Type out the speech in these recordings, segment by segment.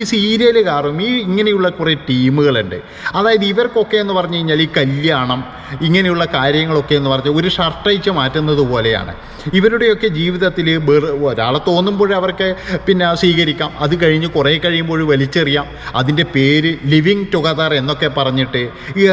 ഈ സീരിയലുകാരും ഈ ഇങ്ങനെയുള്ള കുറേ ടീമുകളുണ്ട്. അതായത് ഇവർക്കൊക്കെ എന്ന് പറഞ്ഞു കഴിഞ്ഞാൽ ഈ കല്യാണം ഇങ്ങനെയുള്ള കാര്യങ്ങളൊക്കെ എന്ന് പറഞ്ഞാൽ ഒരു ഷർട്ടയച്ച് മാറ്റുന്നത് പോലെയാണ്. ഇവരുടെയൊക്കെ ജീവിതത്തിൽ ഒരാളെ തോന്നുമ്പോൾ അവർക്ക് പിന്നെ സ്വീകരിക്കാം. അത് കഴിഞ്ഞ് കുറേ കഴിയുമ്പോൾ വലിച്ചെറിയാം. അതിന്റെ പേര് ലിവിങ് ടുഗദർ എന്നൊക്കെ പറഞ്ഞിട്ട്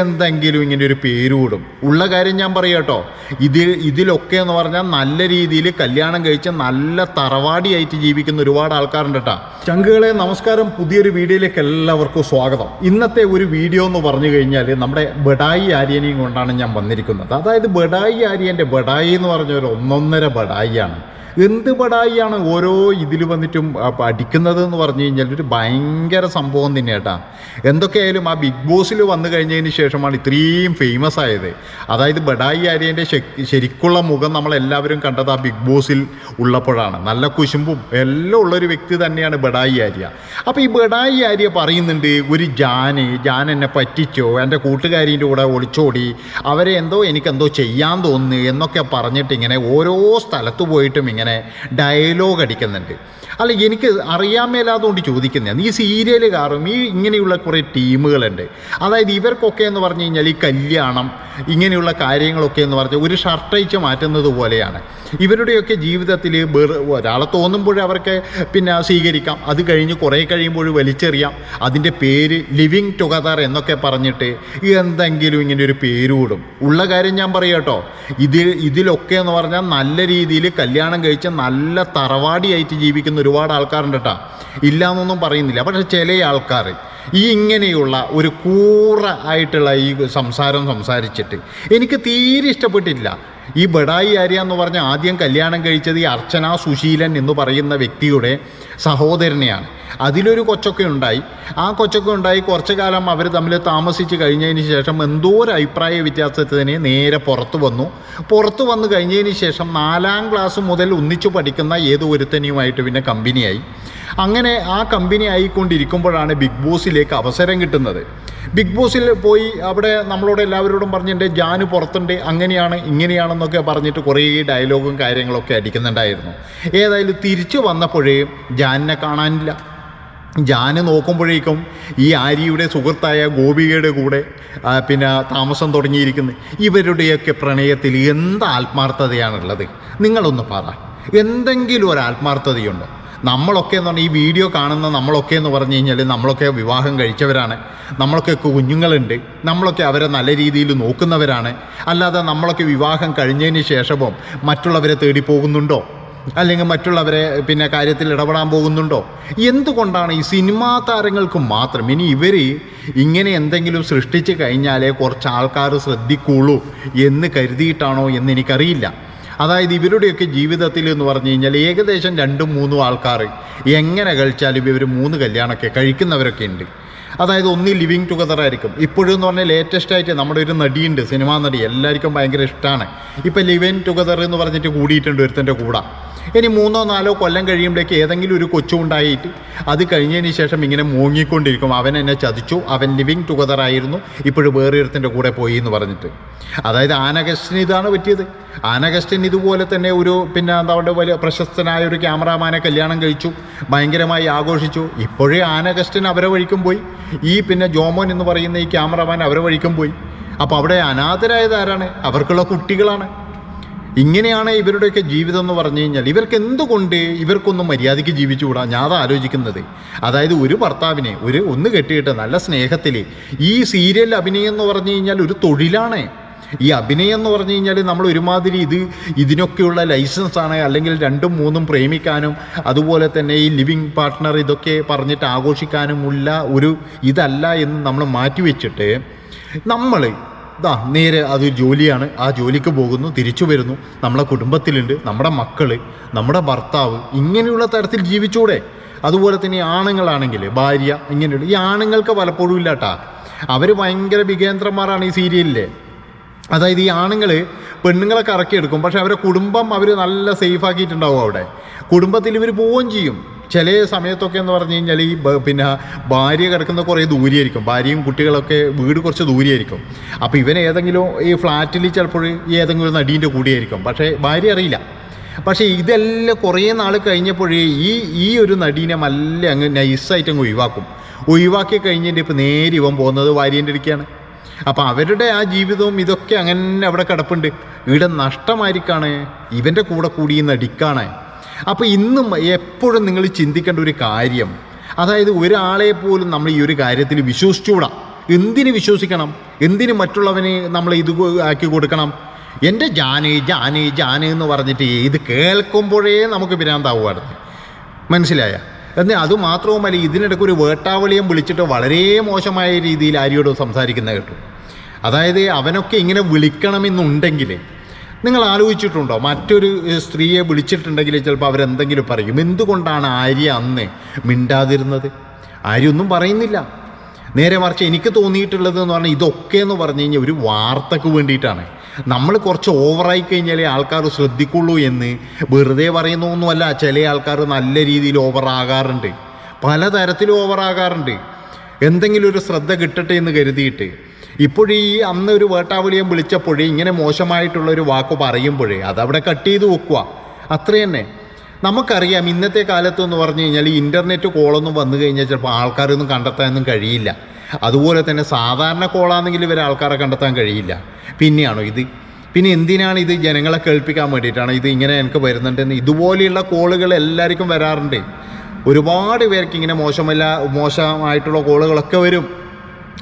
എന്തെങ്കിലും ഇങ്ങനെ ഒരു പേര് കൂടും ഉള്ള കാര്യം ഞാൻ പറയട്ടോ ഇതിൽ ഇതിലൊക്കെ എന്ന് പറഞ്ഞാൽ നല്ല രീതിയിൽ കല്യാണം കഴിച്ച് നല്ല തറവാടിയായിട്ട് ജീവിക്കുന്ന ഒരുപാട് ആൾക്കാരുണ്ട് കേട്ടോ. ചങ്കുകളെ നമസ്കാരം പുതിയൊരു വീഡിയോയിലേക്ക് എല്ലാവർക്കും സ്വാഗതം. ഇന്നത്തെ ഒരു വീഡിയോ എന്ന് പറഞ്ഞു കഴിഞ്ഞാൽ നമ്മുടെ ബഡായി ആര്യനെയും കൊണ്ടാണ് ഞാൻ വന്നിരിക്കുന്നത്. അതായത് ബഡായി ആര്യന്റെ ബഡായി എന്ന് പറഞ്ഞ ഒരു ഒന്നൊന്നര ബഡായിയാണ്. എന്ത് ബഡായിയാണ് ഓരോ ഇതിൽ വന്നിട്ടും അടിക്കുന്നത് എന്ന് പറഞ്ഞു കഴിഞ്ഞാൽ ഒരു ഭയങ്കര സംഭവം തന്നെ കേട്ടാ എന്തൊക്കെയായാലും ആ ബിഗ് ബോസിൽ വന്നു കഴിഞ്ഞതിന് ശേഷമാണ് ഇത്രയും ഫേമസ് ആയത്. അതായത് ബഡായി ആര്യന്റെ ശരിക്കുള്ള മുഖം നമ്മളെല്ലാവരും കണ്ടത് ആ ബിഗ് ബോസിൽ ഉള്ളപ്പോഴാണ്. നല്ല കുശുമ്പും എല്ലാം ഉള്ളൊരു വ്യക്തി തന്നെയാണ് ബഡായി ആര്യ. അപ്പോൾ ബഡായി ആര്യ പറയുന്നുണ്ട് ഒരു ജാന് ജാൻ എന്നെ പറ്റിച്ചോ? എന്റെ കൂട്ടുകാരിന്റെ കൂടെ ഒളിച്ചോടി. അവരെ എന്തോ എനിക്കെന്തോ ചെയ്യാൻ തോന്നുന്നു എന്നൊക്കെ പറഞ്ഞിട്ട് ഇങ്ങനെ ഓരോ സ്ഥലത്ത് പോയിട്ടും ഇങ്ങനെ ഡയലോഗ് അടിക്കുന്നുണ്ട്. അല്ല എനിക്ക് അറിയാൻ മേലാതുകൊണ്ട് ചോദിക്കുന്നതാണ് ഈ സീരിയലുകാരും ഈ ഇങ്ങനെയുള്ള കുറേ ടീമുകളുണ്ട്. അതായത് ഇവർക്കൊക്കെ എന്ന് പറഞ്ഞു കഴിഞ്ഞാൽ ഈ കല്യാണം ഇങ്ങനെയുള്ള കാര്യങ്ങളൊക്കെ എന്ന് പറഞ്ഞാൽ ഒരു ഷർട്ടയച്ച് മാറ്റുന്നത് പോലെയാണ്. ഇവരുടെയൊക്കെ ജീവിതത്തിൽ ഒരാളെ തോന്നുമ്പോഴേ അവർക്ക് പിന്നെ സ്വീകരിക്കാം. അത് കഴിഞ്ഞ് കുറേ കഴിയുമ്പോൾ വലിച്ചെറിയാം. അതിന്റെ പേര് ലിവിങ് ടുഗദർ എന്നൊക്കെ പറഞ്ഞിട്ട് എന്തെങ്കിലും ഇങ്ങനെ ഒരു പേര് കൂടും ഉള്ള കാര്യം ഞാൻ പറയാട്ടോ ഇതിൽ ഇതിലൊക്കെ എന്ന് പറഞ്ഞാൽ നല്ല രീതിയിൽ കല്യാണം കഴിച്ച് നല്ല തറവാടിയായിട്ട് ജീവിക്കുന്ന ഒരുപാട് ആൾക്കാരുണ്ട് കേട്ടോ. ഇല്ലയെന്നൊന്നും പറയുന്നില്ല. പക്ഷേ ചില ആൾക്കാർ ഈ ഇങ്ങനെയുള്ള ഒരു കൂറ ആയിട്ടുള്ള ഈ സംസാരം സംസാരിച്ചിട്ട് എനിക്ക് തീരെ ഇഷ്ടപ്പെട്ടില്ല ഈ ബഡായി ആര്യ എന്ന് പറഞ്ഞ ആദ്യം കല്യാണം കഴിച്ചത് ഈ അർച്ചന സുശീലൻ എന്ന് പറയുന്ന വ്യക്തിയുടെ സഹോദരനെയാണ്. അതിലൊരു കൊച്ചൊക്കെ ഉണ്ടായി. ആ കൊച്ചൊക്കെ ഉണ്ടായി കുറച്ചു കാലം അവർ തമ്മിൽ താമസിച്ച് കഴിഞ്ഞതിന് ശേഷം എന്തോ ഒരു അഭിപ്രായ വ്യത്യാസത്തിന് നേരെ പുറത്തു വന്നു. പുറത്തു വന്നു കഴിഞ്ഞതിന് ശേഷം നാലാം ക്ലാസ് മുതൽ ഒന്നിച്ചു പഠിക്കുന്ന ഏതോ ഒരുത്തനിയുമായിട്ട് പിന്നെ കമ്പനിയായി. അങ്ങനെ ആ കമ്പനി ആയിക്കൊണ്ടിരിക്കുമ്പോഴാണ് ബിഗ് ബോസിലേക്ക് അവസരം കിട്ടുന്നത്. ബിഗ് ബോസിൽ പോയി അവിടെ നമ്മളോട് എല്ലാവരോടും പറഞ്ഞിട്ടുണ്ട് ജാന് പുറത്തുണ്ട് അങ്ങനെയാണ് ഇങ്ങനെയാണെന്നൊക്കെ പറഞ്ഞിട്ട് കുറേ ഡയലോഗും കാര്യങ്ങളൊക്കെ അടിക്കുന്നുണ്ടായിരുന്നു. ഏതായാലും തിരിച്ചു വന്നപ്പോഴേ ജാനിനെ കാണാനില്ല. ജാന് നോക്കുമ്പോഴേക്കും ഈ ആര്യയുടെ സുഹൃത്തായ ഗോപികയുടെ കൂടെ പിന്നെ താമസം തുടങ്ങിയിരിക്കുന്നത് ഇവരുടെയൊക്കെ പ്രണയത്തിൽ എന്ത് ആത്മാർത്ഥതയാണുള്ളത്? നിങ്ങളൊന്ന് പറ. എന്തെങ്കിലും ഒരു ആത്മാർത്ഥതയുണ്ടോ? നമ്മളൊക്കെ എന്ന് പറഞ്ഞാൽ ഈ വീഡിയോ കാണുന്ന നമ്മളൊക്കെ എന്ന് പറഞ്ഞു കഴിഞ്ഞാൽ നമ്മളൊക്കെ വിവാഹം കഴിച്ചവരാണ്. നമ്മളൊക്കെ കുഞ്ഞുങ്ങളുണ്ട്. നമ്മളൊക്കെ അവരെ നല്ല രീതിയിൽ നോക്കുന്നവരാണ്. അല്ലാതെ നമ്മളൊക്കെ വിവാഹം കഴിഞ്ഞതിന് ശേഷവും മറ്റുള്ളവരെ തേടി പോകുന്നുണ്ടോ? അല്ലെങ്കിൽ മറ്റുള്ളവരെ പിന്നെ കാര്യത്തിൽ ഇടപെടാൻ പോകുന്നുണ്ടോ? എന്തുകൊണ്ടാണ് ഈ സിനിമാ താരങ്ങൾക്ക് മാത്രം? ഇനി ഇവർ ഇങ്ങനെ എന്തെങ്കിലും സൃഷ്ടിച്ചു കഴിഞ്ഞാലേ കുറച്ച് ആൾക്കാർ ശ്രദ്ധിക്കുള്ളൂ എന്ന് കരുതിയിട്ടാണോ എന്ന് എനിക്കറിയില്ല. അതായത് ഇവരുടെയൊക്കെ ജീവിതത്തിൽ എന്ന് പറഞ്ഞു കഴിഞ്ഞാൽ ഏകദേശം രണ്ടും മൂന്നും ആൾക്കാർ എങ്ങനെ കഴിച്ചാലും ഇവർ മൂന്ന് കല്യാണമൊക്കെ കഴിക്കുന്നവരൊക്കെ ഉണ്ട്. അതായത് ഒന്ന് ലിവിങ് ടുഗദർ ആയിരിക്കും. ഇപ്പോഴും എന്ന് പറഞ്ഞാൽ ലേറ്റസ്റ്റ് ആയിട്ട് നമ്മുടെ ഒരു നടിയുണ്ട് സിനിമാ നടി. എല്ലാവർക്കും ഭയങ്കര ഇഷ്ടമാണ്. ഇപ്പം ലിവിങ് ടുഗദർ എന്ന് പറഞ്ഞിട്ട് കൂടിയിട്ടുണ്ട് ഒരുത്തന്റെ കൂടെ. ഇനി മൂന്നോ നാലോ കൊല്ലം കഴിയുമ്പോഴേക്ക് ഏതെങ്കിലും ഒരു കൊച്ചുണ്ടായിട്ട് അത് കഴിഞ്ഞതിന് ശേഷം ഇങ്ങനെ മൂങ്ങിക്കൊണ്ടിരിക്കും. അവൻ എന്നെ ചതിച്ചു. അവൻ ലിവിങ് ടുഗദർ ആയിരുന്നു. ഇപ്പോഴും വേറെ ഒരുത്തന്റെ കൂടെ പോയി എന്ന് പറഞ്ഞിട്ട്. അതായത് ആനകസ്റ്റിന് ഇതാണ് പറ്റിയത്. ആനകസ്റ്റിന് ഇതുപോലെ തന്നെ ഒരു പിന്നെ എന്താ പറയുക വലിയ പ്രശസ്തനായ ഒരു ക്യാമറാമാനെ കല്യാണം കഴിച്ചു. ഭയങ്കരമായി ആഘോഷിച്ചു. ഇപ്പോഴേ ആനകസ്റ്റിൻ അവരെ വഴിക്കും പോയി. ഈ പിന്നെ ജോമോൻ എന്ന് പറയുന്ന ഈ ക്യാമറാമാൻ അവരെ വഴിക്കും പോയി. അപ്പോൾ അവിടെ അനാഥരായത് ആരാണ്? അവർക്കുള്ള കുട്ടികളാണ്. ഇങ്ങനെയാണ് ഇവരുടെയൊക്കെ ജീവിതം എന്ന് പറഞ്ഞു കഴിഞ്ഞാൽ ഇവർക്ക് എന്തുകൊണ്ട് ഇവർക്കൊന്നും മര്യാദയ്ക്ക് ജീവിച്ചുകൂടാ? ഞാൻ ആലോചിക്കുന്നത്. അതായത് ഒരു ഭർത്താവിനെ ഒരു ഒന്ന് കെട്ടിയിട്ട് നല്ല സ്നേഹത്തിൽ ഈ സീരിയൽ അഭിനയം എന്ന് പറഞ്ഞു കഴിഞ്ഞാൽ ഒരു തൊഴിലാണ്. ഈ അഭിനയം എന്ന് പറഞ്ഞു കഴിഞ്ഞാൽ നമ്മൾ ഒരുമാതിരി ഇത് ഇതിനൊക്കെയുള്ള ലൈസൻസ് അല്ലെങ്കിൽ രണ്ടും മൂന്നും പ്രേമിക്കാനും അതുപോലെ തന്നെ ഈ ലിവിങ് പാർട്ട്ണർ ഇതൊക്കെ പറഞ്ഞിട്ട് ആഘോഷിക്കാനുമുള്ള ഒരു ഇതല്ല എന്ന് നമ്മൾ മാറ്റിവെച്ചിട്ട് നമ്മൾ ഇതാ നേരെ അതൊരു ജോലിയാണ്. ആ ജോലിക്ക് പോകുന്നു തിരിച്ചു വരുന്നു. നമ്മളെ കുടുംബത്തിലുണ്ട് നമ്മുടെ മക്കൾ നമ്മുടെ ഭർത്താവ് ഇങ്ങനെയുള്ള തരത്തിൽ ജീവിച്ചൂടെ? അതുപോലെ തന്നെ ആണുങ്ങളാണെങ്കിൽ ഭാര്യ ഇങ്ങനെയുള്ള ഈ ആണുങ്ങൾക്ക് പലപ്പോഴും ഇല്ലാട്ടാ. അവർ ഭയങ്കര വികേന്ദ്രന്മാരാണ് ഈ സീരിയലിലെ. അതായത് ഈ ആണുങ്ങൾ പെണ്ണുങ്ങളെ കറക്കിയെടുക്കും. പക്ഷെ അവരെ കുടുംബം അവർ നല്ല സേഫ് ആക്കിയിട്ടുണ്ടാവും അവിടെ. കുടുംബത്തിൽ ഇവർ പോവുകയും ചെയ്യും. ചില സമയത്തൊക്കെ എന്ന് പറഞ്ഞു കഴിഞ്ഞാൽ ഈ പിന്നെ ഭാര്യ കിടക്കുന്ന കുറേ ദൂരെയായിരിക്കും. ഭാര്യയും കുട്ടികളൊക്കെ വീട് കുറച്ച് ദൂരെയായിരിക്കും. അപ്പോൾ ഇവൻ ഏതെങ്കിലും ഈ ഫ്ലാറ്റിൽ ചിലപ്പോൾ ഏതെങ്കിലും ഒരു നടീന്റെ കൂടിയായിരിക്കും. പക്ഷേ ഭാര്യ അറിയില്ല. പക്ഷേ ഇതെല്ലാം കുറേ നാൾ കഴിഞ്ഞപ്പോഴേ ഈ ഈ ഒരു നടീനെ നല്ല അങ്ങ് നൈസായിട്ട് അങ്ങ് ഒഴിവാക്കും. ഒഴിവാക്കി കഴിഞ്ഞിട്ട് ഇപ്പോൾ നേരെ ഇവൻ പോകുന്നത് ഭാര്യന്റെ ഇടയ്ക്കാണ് അപ്പോൾ അവരുടെ ആ ജീവിതവും ഇതൊക്കെ അങ്ങനെ അവിടെ കിടപ്പുണ്ട്. ഇവിടെ നഷ്ടമായിരിക്കാണ്. ഇവന്റെ കൂടെ കൂടി നടിക്കാണ്. അപ്പോൾ ഇന്നും എപ്പോഴും നിങ്ങൾ ചിന്തിക്കേണ്ട ഒരു കാര്യം അതായത് ഒരാളെ പോലും നമ്മൾ ഈ ഒരു കാര്യത്തിൽ വിശ്വസിച്ചുകൂടാ. എന്തിന് വിശ്വസിക്കണം? എന്തിന് മറ്റുള്ളവനെ നമ്മൾ ഇത് ആക്കി കൊടുക്കണം? എന്റെ ജാന് ജാന് ജാന് എന്ന് പറഞ്ഞിട്ട് ഇത് കേൾക്കുമ്പോഴേ നമുക്ക് ഭ്രാന്താവുമായിരുന്നു മനസ്സിലായ? എന്നാൽ അതുമാത്രവുമല്ല ഇതിനിടയ്ക്ക് ഒരു വേട്ടാവളിയും വിളിച്ചിട്ട് വളരെ മോശമായ രീതിയിൽ ആര്യോട് സംസാരിക്കുന്ന കേട്ടു. അതായത് അവനൊക്കെ ഇങ്ങനെ വിളിക്കണമെന്നുണ്ടെങ്കിൽ നിങ്ങൾ ആലോചിച്ചിട്ടുണ്ടോ? മറ്റൊരു സ്ത്രീയെ വിളിച്ചിട്ടുണ്ടെങ്കിൽ ചിലപ്പോൾ അവരെന്തെങ്കിലും പറയും? എന്തുകൊണ്ടാണ് ആര്യ അന്ന് മിണ്ടാതിരുന്നത്? ആര്യ ഒന്നും പറയുന്നില്ല. നേരെ മറിച്ച് എനിക്ക് തോന്നിയിട്ടുള്ളത് എന്ന് പറഞ്ഞാൽ ഇതൊക്കെ എന്ന് പറഞ്ഞു കഴിഞ്ഞാൽ ഒരു വാർത്തക്ക് വേണ്ടിയിട്ടാണ്. നമ്മൾ കുറച്ച് ഓവറായി കഴിഞ്ഞാലേ ആൾക്കാർ ശ്രദ്ധിക്കുള്ളൂ എന്ന് വെറുതെ പറയുന്നൊന്നുമല്ല. ചില ആൾക്കാർ നല്ല രീതിയിൽ ഓവറാകാറുണ്ട്. പലതരത്തിലും ഓവറാകാറുണ്ട്. എന്തെങ്കിലും ഒരു ശ്രദ്ധ കിട്ടട്ടെ എന്ന് കരുതിയിട്ട് ഇപ്പോഴീ അന്ന് ഒരു വേട്ടാവിളിയും വിളിച്ചപ്പോഴേ ഇങ്ങനെ മോശമായിട്ടുള്ളൊരു വാക്ക് പറയുമ്പോഴേ അതവിടെ കട്ട് ചെയ്ത് വെക്കുക അത്ര തന്നെ. നമുക്കറിയാം ഇന്നത്തെ കാലത്ത് എന്ന് പറഞ്ഞു കഴിഞ്ഞാൽ ഇന്റർനെറ്റ് കോളൊന്നും വന്നു കഴിഞ്ഞാൽ ചിലപ്പോൾ ആൾക്കാരൊന്നും കണ്ടെത്താനൊന്നും കഴിയില്ല. അതുപോലെ തന്നെ സാധാരണ കോളാണെങ്കിൽ ഇവരെ ആൾക്കാരെ കണ്ടെത്താൻ കഴിയില്ല. പിന്നെയാണോ ഇത്? പിന്നെ എന്തിനാണ് ഇത് ജനങ്ങളെ കേൾപ്പിക്കാൻ വേണ്ടിയിട്ടാണ് ഇത് ഇങ്ങനെ എനിക്ക് വരുന്നുണ്ടെന്ന് ഇതുപോലെയുള്ള കോളുകൾ എല്ലാവർക്കും വരാറുണ്ട്. ഒരുപാട് പേർക്ക് ഇങ്ങനെ മോശമല്ല മോശമായിട്ടുള്ള കോളുകളൊക്കെ വരും.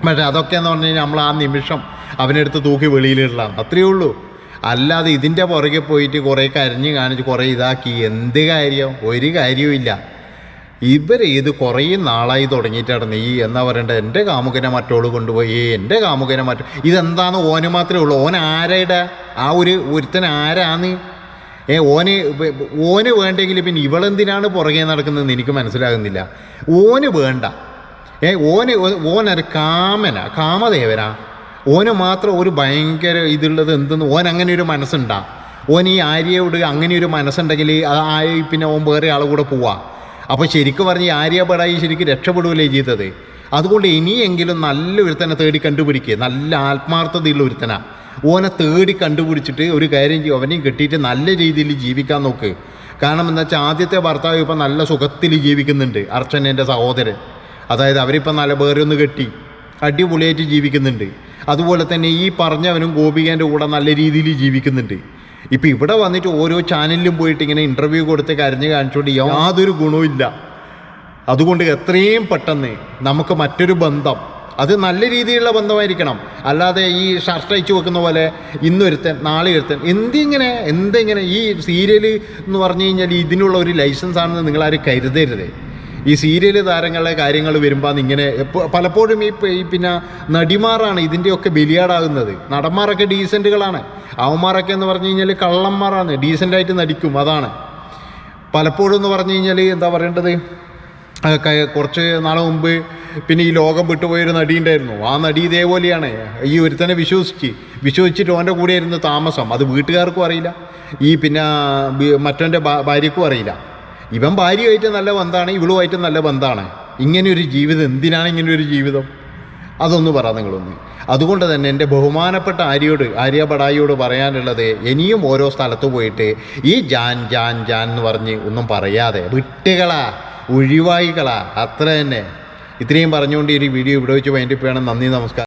പക്ഷേ അതൊക്കെ എന്ന് പറഞ്ഞു കഴിഞ്ഞാൽ നമ്മൾ ആ നിമിഷം അവനെടുത്ത് തൂക്കി വെളിയിലിടലാണ്. അത്രയേ ഉള്ളൂ. അല്ലാതെ ഇതിന്റെ പുറകെ പോയിട്ട് കുറേ കരഞ്ഞ് കാണിച്ച് കുറേ ഇതാക്കി. എന്ത് കാര്യം? ഒരു കാര്യവുമില്ല. ഇവർ ഇത് കുറേ നാളായി തുടങ്ങിയിട്ടാണ് ഈ എന്നാ പറയണ്ടത് എന്റെ കാമുകനെ മറ്റോൾ കൊണ്ടുപോയി. എന്റെ കാമുകനെ മറ്റോ ഇതെന്താന്ന് ഓന് മാത്രമേ ഉള്ളൂ. ഓൻ ആരുടെ ആ ഒരു ഒരുത്തൻ ആരാന്ന്? ഏ ഓന് ഓന് വേണ്ടെങ്കിൽ പിന്നെ ഇവളെന്തിനാണ് പുറകെ നടക്കുന്നതെന്ന് എനിക്ക് മനസ്സിലാകുന്നില്ല. ഓന് വേണ്ട. ഏ ഓന് ഓനൊരു കാമന കാമദേവനാ. ഓന് മാത്രം ഒരു ഭയങ്കര ഇതുള്ളത് എന്തെന്ന് ഓൻ അങ്ങനെ ഒരു മനസ്സുണ്ടാ. ഓൻ ഈ ആര്യയോട് അങ്ങനെ ഒരു മനസ്സുണ്ടെങ്കിൽ ആ പിന്നെ ഓൻ വേറെ ആളെ കൂടെ പോവാ. അപ്പോൾ ശരിക്കും പറഞ്ഞ് ഈ ആര്യപടായി ശരിക്കും രക്ഷപ്പെടുകയല്ലേ ചെയ്തത്? അതുകൊണ്ട് ഇനിയെങ്കിലും നല്ല ഒരുത്തനെ തേടി കണ്ടുപിടിക്കുക നല്ല ആത്മാർത്ഥതയുള്ള ഒരുത്തന. ഓനെ തേടി കണ്ടുപിടിച്ചിട്ട് ഒരു കാര്യം ചെയ്യും അവനെയും കെട്ടിയിട്ട് നല്ല രീതിയിൽ ജീവിക്കാൻ നോക്ക്. കാരണം എന്താ വെച്ചാൽ ആദ്യത്തെ ഭർത്താവ് ഇപ്പം നല്ല സുഖത്തിൽ ജീവിക്കുന്നുണ്ട് അർച്ചനേന്റെ സഹോദരൻ. അതായത് അവരിപ്പം നല്ല വേറെ ഒന്ന് കെട്ടി അടിപൊളിയായിട്ട് ജീവിക്കുന്നുണ്ട്. അതുപോലെ തന്നെ ഈ പറഞ്ഞവനും ഗോപികേന്റെ കൂടെ നല്ല രീതിയിൽ ജീവിക്കുന്നുണ്ട്. ഇപ്പം ഇവിടെ വന്നിട്ട് ഓരോ ചാനലിലും പോയിട്ട് ഇങ്ങനെ ഇന്റർവ്യൂ കൊടുത്ത് കരഞ്ഞ് കാണിച്ചുകൊണ്ട് യാതൊരു ഗുണവും ഇല്ല. അതുകൊണ്ട് എത്രയും പെട്ടെന്ന് നമുക്ക് മറ്റൊരു ബന്ധം അത് നല്ല രീതിയിലുള്ള ബന്ധമായിരിക്കണം. അല്ലാതെ ഈ ഷർട്ട് അയച്ചു വെക്കുന്ന പോലെ ഇന്നൊരുത്തൻ നാളെ ഒരുത്തൻ എന്തിങ്ങനെ എന്തിങ്ങനെ ഈ സീരിയൽ എന്ന് പറഞ്ഞു കഴിഞ്ഞാൽ ഇതിനുള്ള ഒരു ലൈസൻസ് ആണെന്ന് നിങ്ങളാരും കരുതരുത്. ഈ സീരിയൽ താരങ്ങളെ കാര്യങ്ങൾ വരുമ്പോൾ ഇങ്ങനെ പലപ്പോഴും ഈ പിന്നെ നടിമാറാണ് ഇതിന്റെയൊക്കെ ബലിയാടാകുന്നത്. നടന്മാരൊക്കെ ഡീസന്റുകളാണ് അവന്മാരൊക്കെ എന്ന് പറഞ്ഞു കഴിഞ്ഞാൽ കള്ളന്മാരാണ്. ഡീസന്റായിട്ട് നടിക്കും. അതാണ്. പലപ്പോഴും എന്ന് പറഞ്ഞു കഴിഞ്ഞാൽ എന്താ പറയേണ്ടത്? കുറച്ച് നാളെ മുമ്പ് പിന്നെ ഈ ലോകം വിട്ടുപോയൊരു നടി ഉണ്ടായിരുന്നു. ആ നടി ഇതേപോലെയാണ്. ഈ ഒരുത്തനെ വിശ്വസിച്ച്. വിശ്വസിച്ചിട്ട് ഓന്റെ കൂടെ ആയിരുന്നു താമസം. അത് വീട്ടുകാർക്കും അറിയില്ല. ഈ പിന്നെ മറ്റവന്റെ ഭാര്യക്കും അറിയില്ല. ഇവൻ ഭാര്യയുമായിട്ട് നല്ല ബന്ധമാണ് ഇവളുമായിട്ട് നല്ല ബന്ധമാണ് ഇങ്ങനെ ഒരു ജീവിതം എന്തിനാണ് ഇങ്ങനെ ഒരു ജീവിതം? അതൊന്ന് പറ നിങ്ങളൊന്ന്. അതുകൊണ്ട് തന്നെ എന്റെ ബഹുമാനപ്പെട്ട ആര്യയോട് ആര്യ ബടായിയോട് പറയാനുള്ളത് ഇനിയും ഓരോ സ്ഥലത്ത് പോയിട്ട് ഈ ജാൻ ജാൻ ജാൻ എന്ന് പറഞ്ഞ് ഒന്നും പറയാതെ വിട്ടുകളാ ഒഴിവായികളാ. അത്ര തന്നെ. ഇത്രയും പറഞ്ഞുകൊണ്ട് ഈ വീഡിയോ ഇവിടെ വെച്ച് വേണ്ടി വേണം നന്ദി നമസ്കാരം.